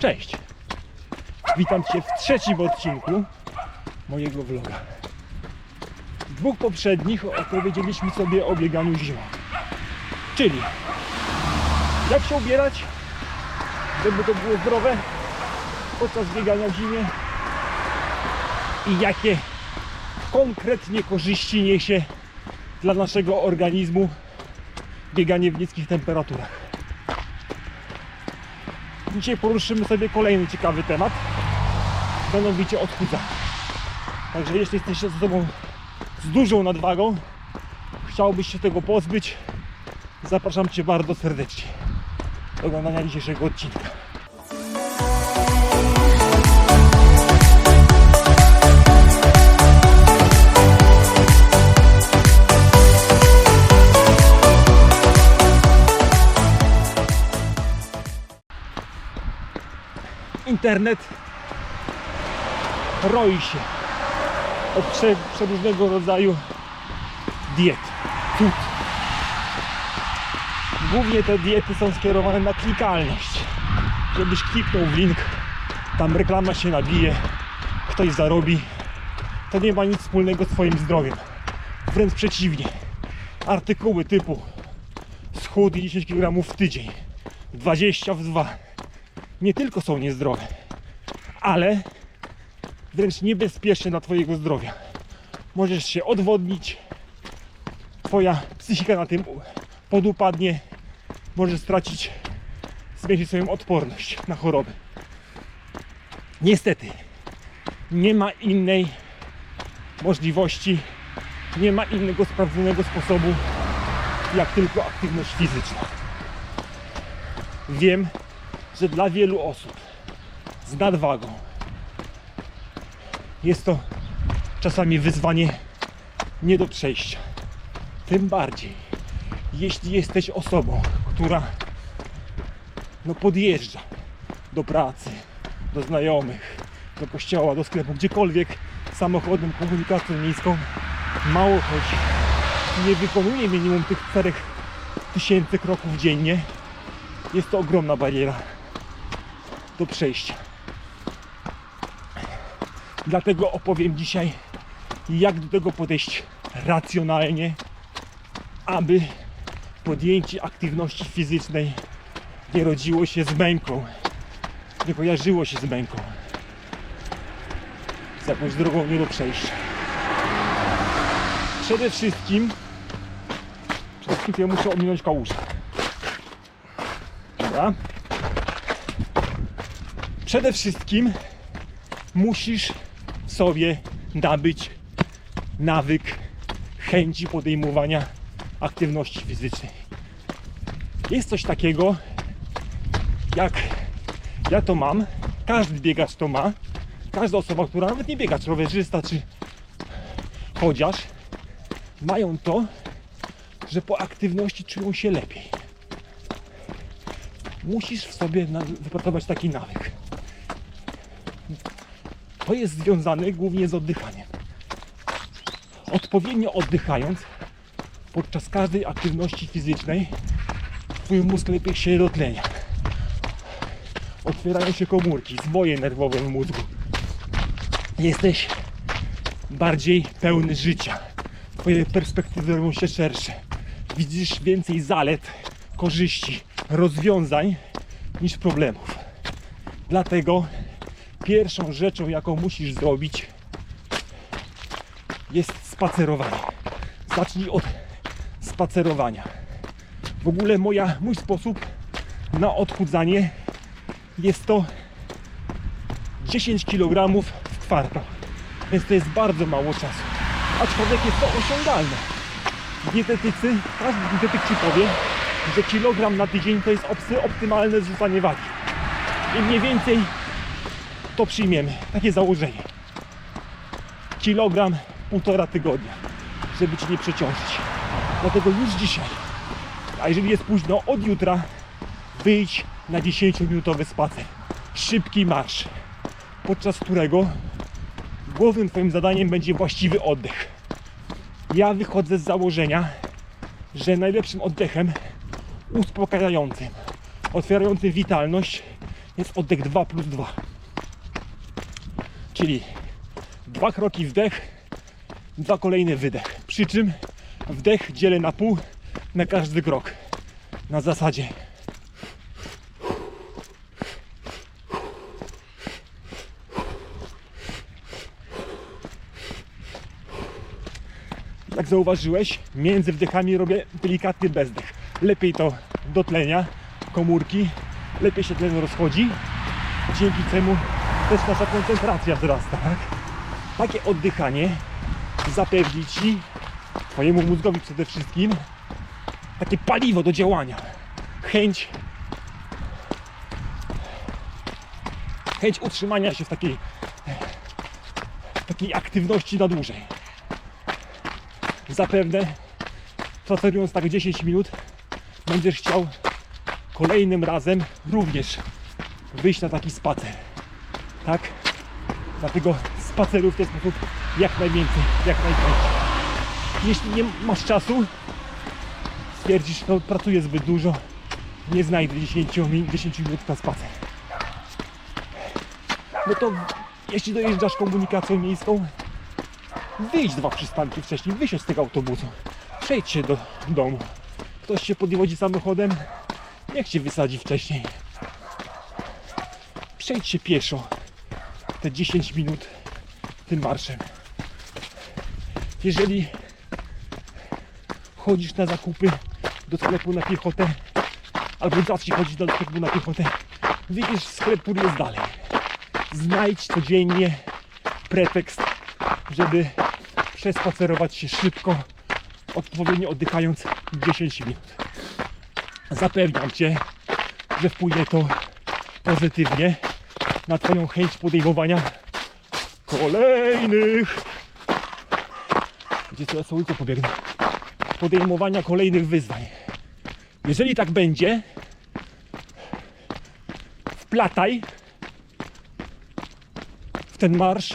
Cześć! Witam Cię w trzecim odcinku mojego vloga. W dwóch poprzednich opowiedzieliśmy sobie o bieganiu zimą. Czyli jak się ubierać, żeby to było zdrowe podczas biegania w zimie i jakie konkretnie korzyści niesie dla naszego organizmu bieganie w niskich temperaturach. Dzisiaj poruszymy sobie kolejny ciekawy temat, mianowicie odchudzanie. Także jeśli jesteś osobą z dużą nadwagą, chciałbyś się tego pozbyć, zapraszam Cię bardzo serdecznie do oglądania dzisiejszego odcinka. Internet roi się od prze, przeróżnego rodzaju diet, cud. Głównie te diety są skierowane na klikalność. Żebyś kliknął w link, tam reklama się nabije, ktoś zarobi. To nie ma nic wspólnego z Twoim zdrowiem. Wręcz przeciwnie. Artykuły typu schód 10 kg w tydzień, 20 w 2 nie tylko są niezdrowe, ale wręcz niebezpieczne dla Twojego zdrowia. Możesz się odwodnić, Twoja psychika na tym podupadnie, możesz stracić, zmniejszyć swoją odporność na choroby. Niestety, nie ma innej możliwości, nie ma innego sprawdzonego sposobu, jak tylko aktywność fizyczna. Wiem, że dla wielu osób z nadwagą jest to czasami wyzwanie nie do przejścia. Tym bardziej, jeśli jesteś osobą, która no podjeżdża do pracy, do znajomych, do kościoła, do sklepu, gdziekolwiek samochodem, komunikacją miejską, mało chodzi, nie wykonuje minimum tych 4000 kroków dziennie, jest to ogromna bariera do przejścia. Dlatego opowiem dzisiaj, jak do tego podejść racjonalnie, aby podjęcie aktywności fizycznej nie rodziło się z męką, nie kojarzyło się z męką, z jakąś drogą nie do przejścia. Przede wszystkim, przede wszystkim muszę ominąć kałużę. Dobra? Przede wszystkim musisz sobie nabyć nawyk chęci podejmowania aktywności fizycznej. Jest coś takiego, jak ja to mam, każdy biegacz to ma, każda osoba, która nawet nie biegacz, rowerzysta czy chociaż, mają to, że po aktywności czują się lepiej. Musisz w sobie wypracować taki nawyk. To jest związane głównie z oddychaniem. Odpowiednio oddychając podczas każdej aktywności fizycznej Twój mózg lepiej się dotlenia. Otwierają się komórki, zwoje nerwowe w mózgu. Jesteś bardziej pełny życia. Twoje perspektywy robią się szersze. Widzisz więcej zalet, korzyści, rozwiązań niż problemów. Dlatego pierwszą rzeczą, jaką musisz zrobić, jest spacerowanie. Zacznij od spacerowania. W ogóle moja, mój sposób na odchudzanie jest to 10 kg w kwartał. Więc to jest bardzo mało czasu. Aczkolwiek jest to osiągalne. Dietetycy, każdy dietetyk Ci powie, że kilogram na tydzień to jest opty- optymalne zrzucanie wagi. I mniej więcej to przyjmiemy. Takie założenie. Kilogram, półtora tygodnia, żeby Cię nie przeciążyć. Dlatego już dzisiaj, a jeżeli jest późno, od jutra wyjdź na 10-minutowy spacer. Szybki marsz, podczas którego głównym Twoim zadaniem będzie właściwy oddech. Ja wychodzę z założenia, że najlepszym oddechem uspokajającym, otwierającym witalność jest oddech 2 plus 2. Czyli dwa kroki wdech, dwa kolejne wydech. Przy czym wdech dzielę na pół na każdy krok. Na zasadzie jak zauważyłeś, między wdechami robię delikatny bezdech. Lepiej to do tlenia komórki, lepiej się tlen rozchodzi, dzięki czemu też nasza koncentracja wzrasta. Tak? Takie oddychanie zapewni Ci, Twojemu mózgowi przede wszystkim, takie paliwo do działania. Chęć chęć utrzymania się w takiej, w takiej aktywności na dłużej zapewne spacerując tak 10 minut będziesz chciał kolejnym razem również wyjść na taki spacer. Tak? Dlatego spaceruj w ten sposób jak najwięcej, jak najczęściej. Jeśli nie masz czasu, stwierdzisz, że pracuję zbyt dużo, nie znajdę 10 minut, 10 minut na spacer. No to jeśli dojeżdżasz komunikacją miejską, wyjdź dwa przystanki wcześniej, wysiądź z tego autobusu, przejdź się do domu. Ktoś się podwodzi samochodem, niech cię wysadzi wcześniej. Przejdź się pieszo te 10 minut tym marszem. Jeżeli chodzisz na zakupy do sklepu na piechotę, albo zacznij chodzić do sklepu na piechotę, widzisz sklep, który jest dalej. Znajdź codziennie pretekst, żeby przespacerować się szybko, odpowiednio oddychając 10 minut. Zapewniam Cię, że wpłynie to pozytywnie na Twoją chęć podejmowania kolejnych gdzie co ja ulicą pobiegnę podejmowania kolejnych wyzwań. Jeżeli tak będzie, wplataj w ten marsz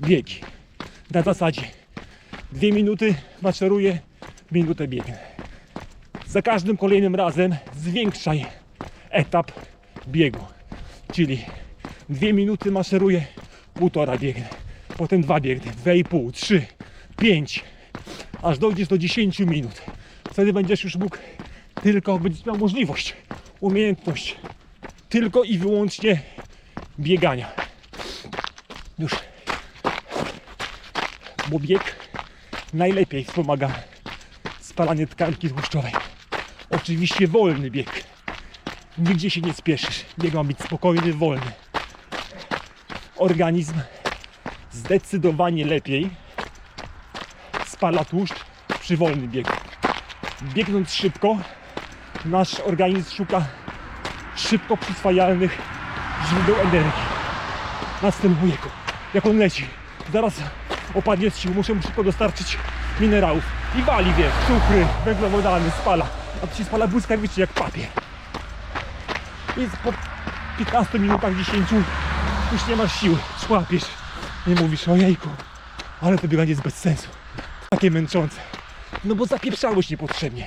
biegi. Na zasadzie dwie minuty maszeruję, minutę biegnę. Za każdym kolejnym razem zwiększaj etap biegu. Czyli dwie minuty maszeruję, półtora biegnę. Potem dwa biegnę, dwa i pół, trzy, pięć, aż dojdziesz do 10 minut. Wtedy będziesz już mógł tylko, będziesz miał możliwość, umiejętność tylko i wyłącznie biegania. Już bo bieg najlepiej wspomaga spalanie tkanki tłuszczowej. Oczywiście wolny bieg. Nigdzie się nie spieszysz. Bieg ma być spokojny, wolny. Organizm zdecydowanie lepiej spala tłuszcz przy wolnym biegu. Biegnąc szybko, nasz organizm szuka szybko przyswajalnych źródeł energii. Następuje go. Jak on leci, zaraz opadnie z sił, muszę mu szybko dostarczyć minerałów. I wali, wiesz, cukry, węglowodany, spala. A to się spala błyskawicznie jak papier. I po 15 minutach, 10 już nie masz siły, szłapiesz. Nie mówisz, ojejku, ale to bieganie jest bez sensu. Takie męczące. No bo zapieprzałeś niepotrzebnie.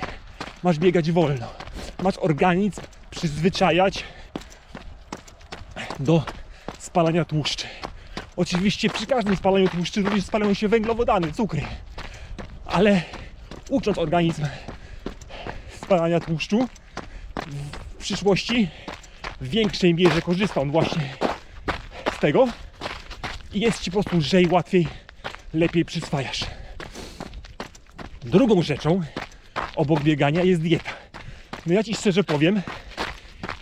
Masz biegać wolno. Masz organizm przyzwyczajać do spalania tłuszczy. Oczywiście przy każdym spalaniu tłuszczy również spalają się węglowodany, cukry. Ale ucząc organizm spalania tłuszczu, w przyszłości w większej mierze korzysta on właśnie z tego i jest ci po prostu lżej, łatwiej, lepiej przyswajasz. Drugą rzeczą obok biegania jest dieta. No ja ci szczerze powiem,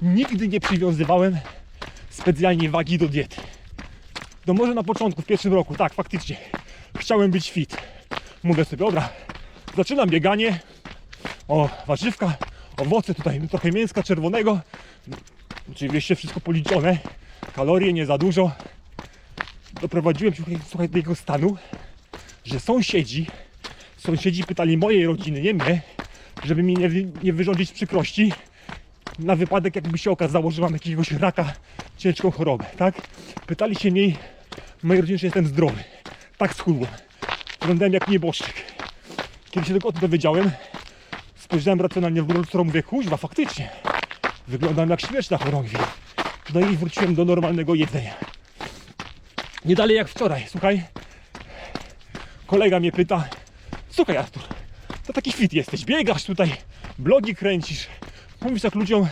nigdy nie przywiązywałem specjalnie wagi do diety. No może na początku, w pierwszym roku, tak, faktycznie. Chciałem być fit. Mówię sobie, dobra, zaczynam bieganie. O, warzywka, owoce, tutaj trochę mięska czerwonego. Oczywiście wszystko policzone. Kalorie nie za dużo. Doprowadziłem się słuchaj, do tego stanu, że sąsiedzi, sąsiedzi pytali mojej rodziny, nie mnie, żeby mi nie, nie wyrządzić przykrości na wypadek, jakby się okazało, że mam jakiegoś raka, ciężką chorobę, tak? Pytali się mnie, mojej rodziny, czy jestem zdrowy. Tak schudłem. Wyglądałem jak nieboszczyk. Kiedy się tego o tym dowiedziałem, spojrzałem racjonalnie w górę, którą mówię, kuźwa, faktycznie. Wyglądam jak śmierć na chorągwi. No i wróciłem do normalnego jedzenia. Nie dalej jak wczoraj, słuchaj. Kolega mnie pyta, słuchaj Artur, to taki fit jesteś, biegasz tutaj, blogi kręcisz, mówisz tak ludziom,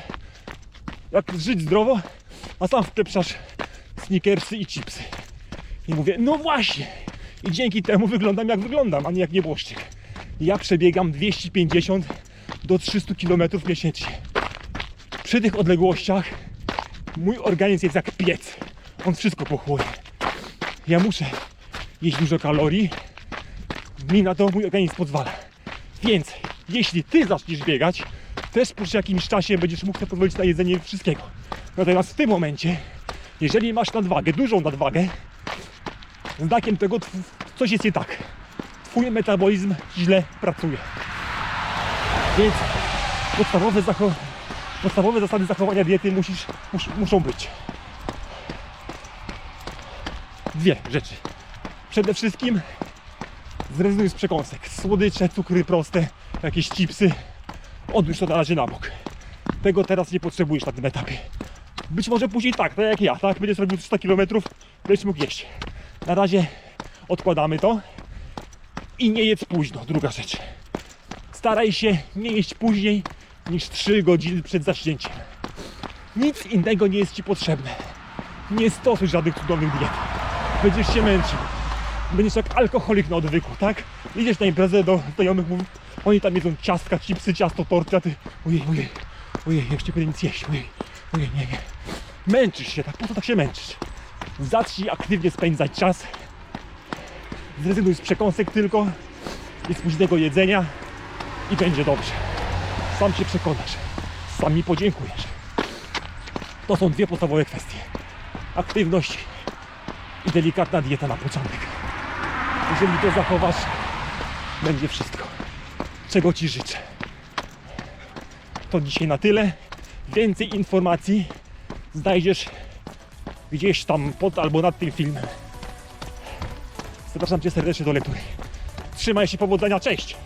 jak żyć zdrowo, a sam wpieprzasz sneakersy i chipsy. I mówię, no właśnie. I dzięki temu wyglądam jak wyglądam, a nie jak nieboszczyk. Ja przebiegam 250 do 300 km miesięcznie. Przy tych odległościach mój organizm jest jak piec. On wszystko pochłonie. Ja muszę jeść dużo kalorii. Mi na to mój organizm pozwala. Więc jeśli ty zaczniesz biegać, też po jakimś czasie będziesz mógł sobie pozwolić na jedzenie wszystkiego. Natomiast w tym momencie, jeżeli masz nadwagę, dużą nadwagę, znakiem tego coś jest nie tak. Twój metabolizm źle pracuje. Więc podstawowe, zacho- podstawowe zasady zachowania diety musisz, mus- muszą być. Dwie rzeczy. Przede wszystkim zrezygnuj z przekąsek. Słodycze, cukry proste, jakieś chipsy. Odłóż to na razie na bok. Tego teraz nie potrzebujesz na tym etapie. Być może później tak, tak jak ja, tak? Będziesz robił 300 km, będziesz mógł jeść. Na razie odkładamy to i nie jedz późno, druga rzecz. Staraj się nie jeść później niż 3 godziny przed zaśnięciem. Nic innego nie jest Ci potrzebne. Nie stosuj żadnych cudownych diet. Będziesz się męczył. Będziesz jak alkoholik na odwyku, tak? Idziesz na imprezę do znajomych, mów- oni tam jedzą ciastka, chipsy, ciasto, torty, a ty ojej, ojej, ojej, jeszcze nie powinien nic jeść, ojej, ojej, nie, nie. Męczysz się, tak? Po co tak się męczysz? Zacznij aktywnie spędzać czas. Zrezygnuj z przekąsek tylko i z późnego jedzenia i będzie dobrze. Sam się przekonasz. Sam mi podziękujesz. To są dwie podstawowe kwestie. Aktywność i delikatna dieta na początek. Jeżeli to zachowasz, będzie wszystko. Czego Ci życzę. To dzisiaj na tyle. Więcej informacji znajdziesz gdzieś tam pod albo nad tym filmem. Zapraszam Cię serdecznie do lektury. Trzymaj się, powodzenia, cześć!